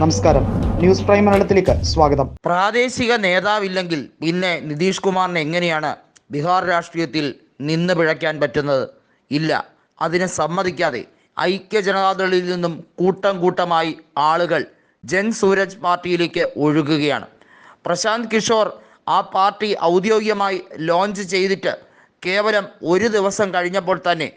നമസ്കാരം. News prime മലയാളത്തിലേക്ക് സ്വാഗതം. പ്രാദേശിക നേതാവില്ലെങ്കിൽ പിന്നെ നിതീഷ് കുമാറിന് എങ്ങനെയാണ് ബീഹാർ രാഷ്ട്രീയത്തിൽ നിന്ന് പിഴയ്ക്കാൻ പറ്റുന്നത്? ഇല്ല. അതിനെ സമ്മതിക്കാതെ ഐക്യ ജനതാദളിൽ നിന്നും കൂട്ടം കൂട്ടമായി ആളുകൾ ജൻ സൂരജ് പാർട്ടിയിലേക്ക് ഒഴുകുകയാണ്. പ്രശാന്ത് കിഷോർ ആ പാർട്ടി ഔദ്യോഗികമായി ലോഞ്ച് ചെയ്തിട്ട് കേവലം ഒരു ദിവസം കഴിഞ്ഞപ്പോൾ തന്നെ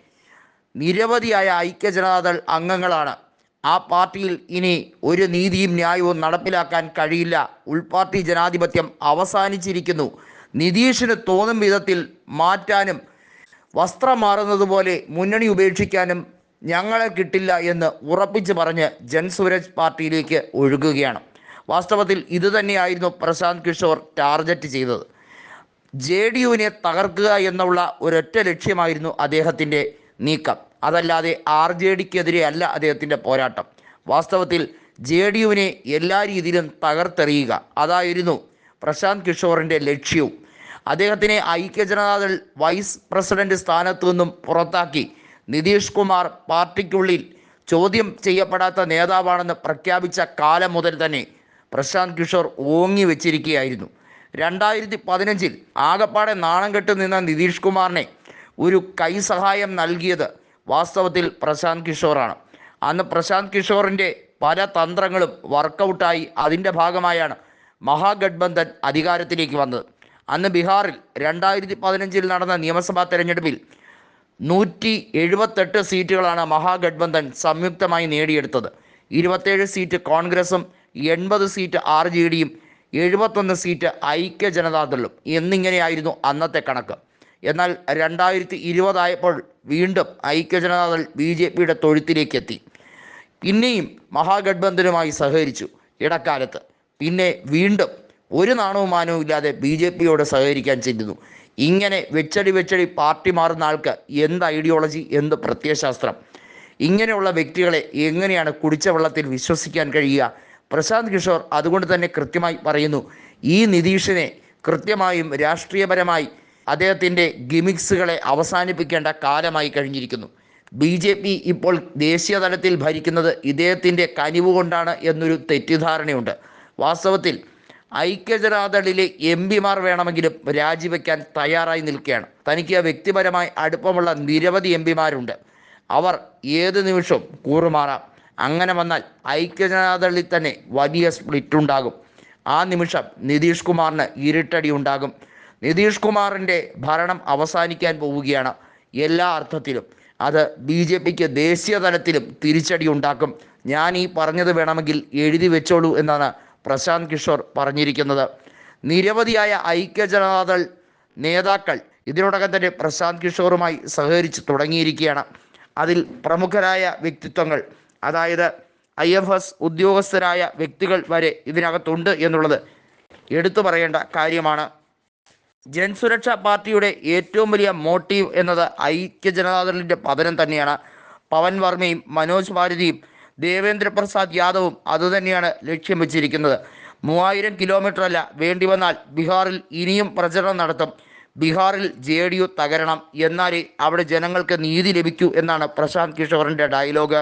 നിരവധിയായ ഐക്യ ജനതാദൾ അംഗങ്ങളാണ് ആ പാർട്ടിയിൽ ഇനി ഒരു നീതിയും ന്യായവും നടപ്പിലാക്കാൻ കഴിയില്ല. ഉൾപാർട്ടി ജനാധിപത്യം അവസാനിച്ചിരിക്കുന്നു. നിതീഷിന് തോന്നും വിധത്തിൽ മാറ്റാനും വസ്ത്രം മാറുന്നതുപോലെ മുന്നണി ഉപേക്ഷിക്കാനും ഞങ്ങളെ കിട്ടില്ല എന്ന് ഉറപ്പിച്ച് പറഞ്ഞ് ജൻ സൂരജ് പാർട്ടിയിലേക്ക് ഒഴുകുകയാണ്. വാസ്തവത്തിൽ ഇതുതന്നെയായിരുന്നു പ്രശാന്ത് കിഷോർ ടാർഗറ്റ് ചെയ്തത്. ജെ ഡി യുവിനെ തകർക്കുക എന്നുള്ള ഒരൊറ്റ ലക്ഷ്യമായിരുന്നു അദ്ദേഹത്തിന്റെ നീക്കം. അതല്ലാതെ ആർ ജെ ഡിക്കെതിരെ അല്ല അദ്ദേഹത്തിന്റെ പോരാട്ടം. വാസ്തവത്തിൽ ജെ ഡി യുവിനെ എല്ലാ രീതിയിലും തകർത്തെറിയുക. അതായിരുന്നു പ്രശാന്ത് കിഷോറിന്റെ ലക്ഷ്യവും. അദ്ദേഹത്തിനെ ഐക്യജനതാദൾ വൈസ് പ്രസിഡന്റ് സ്ഥാനത്തു നിന്നും പുറത്താക്കി. നിതീഷ് കുമാർ പാർട്ടിക്കുള്ളിൽ ചോദ്യം ചെയ്യപ്പെടാത്ത നേതാവാണെന്ന് പ്രഖ്യാപിച്ച കാലം മുതൽ തന്നെ പ്രശാന്ത് കിഷോർ ഓങ്ങി വെച്ചിരിക്കുകയായിരുന്നു. രണ്ടായിരത്തി പതിനഞ്ചിൽ ആകപ്പാടെ നാണം കെട്ട് നിന്ന നിതീഷ് കുമാറിനെ ഒരു കൈസഹായം നൽകിയത് വാസ്തവത്തിൽ പ്രശാന്ത് കിഷോറാണ്. അന്ന് പ്രശാന്ത് കിഷോറിന്റെ പല തന്ത്രങ്ങളും വർക്കൗട്ടായി അതിന്റെ ഭാഗമായാണ് മഹാഗഡ്ബന്ധൻ അധികാരത്തിലേക്ക് വന്നത്. അന്ന് ബീഹാറിൽ രണ്ടായിരത്തി പതിനഞ്ചിൽ നടന്ന നിയമസഭാ തെരഞ്ഞെടുപ്പിൽ നൂറ്റി എഴുപത്തെട്ട് സീറ്റുകളാണ് മഹാഗഡ്ബന്ധൻ സംയുക്തമായി നേടിയെടുത്തത്. ഇരുപത്തേഴ് സീറ്റ് കോൺഗ്രസും എൺപത് സീറ്റ് ആർ ജെ ഡിയും എഴുപത്തൊന്ന് സീറ്റ് ഐക്യ ജനതാദളും എന്നിങ്ങനെയായിരുന്നു അന്നത്തെ കണക്ക്. എന്നാൽ രണ്ടായിരത്തി ഇരുപതായപ്പോൾ വീണ്ടും ഐക്യജനതാദൾ ബി ജെ പിയുടെ തൊഴുത്തിലേക്കെത്തി. പിന്നെയും മഹാഗഡ്ബന്ധനുമായി സഹകരിച്ചു ഇടക്കാലത്ത്. പിന്നെ വീണ്ടും ഒരു നാണവും മാനവും ഇല്ലാതെ ബി ജെ പിയോട് സഹകരിക്കാൻ ചെല്ലുന്നു. ഇങ്ങനെ വെച്ചടി വെച്ചടി പാർട്ടി മാറുന്ന ആൾക്ക് എന്ത് ഐഡിയോളജി എന്ത് പ്രത്യയശാസ്ത്രം? ഇങ്ങനെയുള്ള വ്യക്തികളെ എങ്ങനെയാണ് കുടിച്ച വെള്ളത്തിൽ വിശ്വസിക്കാൻ കഴിയുക? പ്രശാന്ത് കിഷോർ അതുകൊണ്ട് തന്നെ കൃത്യമായി പറയുന്നു ഈ നിതീഷിനെ കൃത്യമായും രാഷ്ട്രീയപരമായി അദ്ദേഹത്തിന്റെ ഗിമിക്സുകളെ അവസാനിപ്പിക്കേണ്ട കാലമായി കഴിഞ്ഞിരിക്കുന്നു. ബി ജെ പി ഇപ്പോൾ ദേശീയ തലത്തിൽ ഭരിക്കുന്നത് ഇദ്ദേഹത്തിന്റെ കനിവ് കൊണ്ടാണ് എന്നൊരു തെറ്റിദ്ധാരണയുണ്ട്. വാസ്തവത്തിൽ ഐക്യജനാദളിലെ എം പിമാർ വേണമെങ്കിലും രാജിവെക്കാൻ തയ്യാറായി നിൽക്കുകയാണ്. തനിക്ക് വ്യക്തിപരമായി അടുപ്പമുള്ള നിരവധി എം പിമാരുണ്ട്. അവർ ഏത് നിമിഷവും കൂറുമാറാം. അങ്ങനെ വന്നാൽ ഐക്യജനാദളിൽ തന്നെ വലിയ സ്പ്ലിറ്റ് ഉണ്ടാകും ആ നിമിഷം നിതീഷ് കുമാറിന് ഇരുട്ടടി ഉണ്ടാകും. നിതീഷ് കുമാറിന്റെ ഭരണം അവസാനിക്കാൻ പോവുകയാണ് എല്ലാ അർത്ഥത്തിലും. അത് ബി ജെ പിക്ക് ദേശീയ തലത്തിലും തിരിച്ചടി ഉണ്ടാക്കും. ഞാൻ ഈ പറഞ്ഞത് വേണമെങ്കിൽ എഴുതി വെച്ചോളൂ എന്നാണ് പ്രശാന്ത് കിഷോർ പറഞ്ഞിരിക്കുന്നത്. നിരവധിയായ ഐക്യ ജനതാദൾ നേതാക്കൾ ഇതിനോടകം തന്നെ പ്രശാന്ത് കിഷോറുമായി സഹകരിച്ച് തുടങ്ങിയിരിക്കുകയാണ്. അതിൽ പ്രമുഖരായ വ്യക്തിത്വങ്ങൾ അതായത് ഐ എഫ് എസ് ഉദ്യോഗസ്ഥരായ വ്യക്തികൾ വരെ ഇതിനകത്തുണ്ട് എന്നുള്ളത് എടുത്തു പറയേണ്ട കാര്യമാണ്. ജൻസുരക്ഷാ പാർട്ടിയുടെ ഏറ്റവും വലിയ മോട്ടീവ് എന്നത് ഐക്യ ജനതാദളിന്റെ പതനം തന്നെയാണ്. പവൻ വർമ്മയും മനോജ് ഭാരതിയും ദേവേന്ദ്ര പ്രസാദ് യാദവും അതുതന്നെയാണ് ലക്ഷ്യം വെച്ചിരിക്കുന്നത്. മൂവായിരം കിലോമീറ്റർ അല്ല വേണ്ടി വന്നാൽ ബീഹാറിൽ ഇനിയും പ്രചരണം നടത്തും. ബീഹാറിൽ ജെ ഡി യു തകരണം എന്നാലേ അവിടെ ജനങ്ങൾക്ക് നീതി ലഭിക്കൂ എന്നാണ് പ്രശാന്ത് കിഷോറിന്റെ ഡയലോഗ്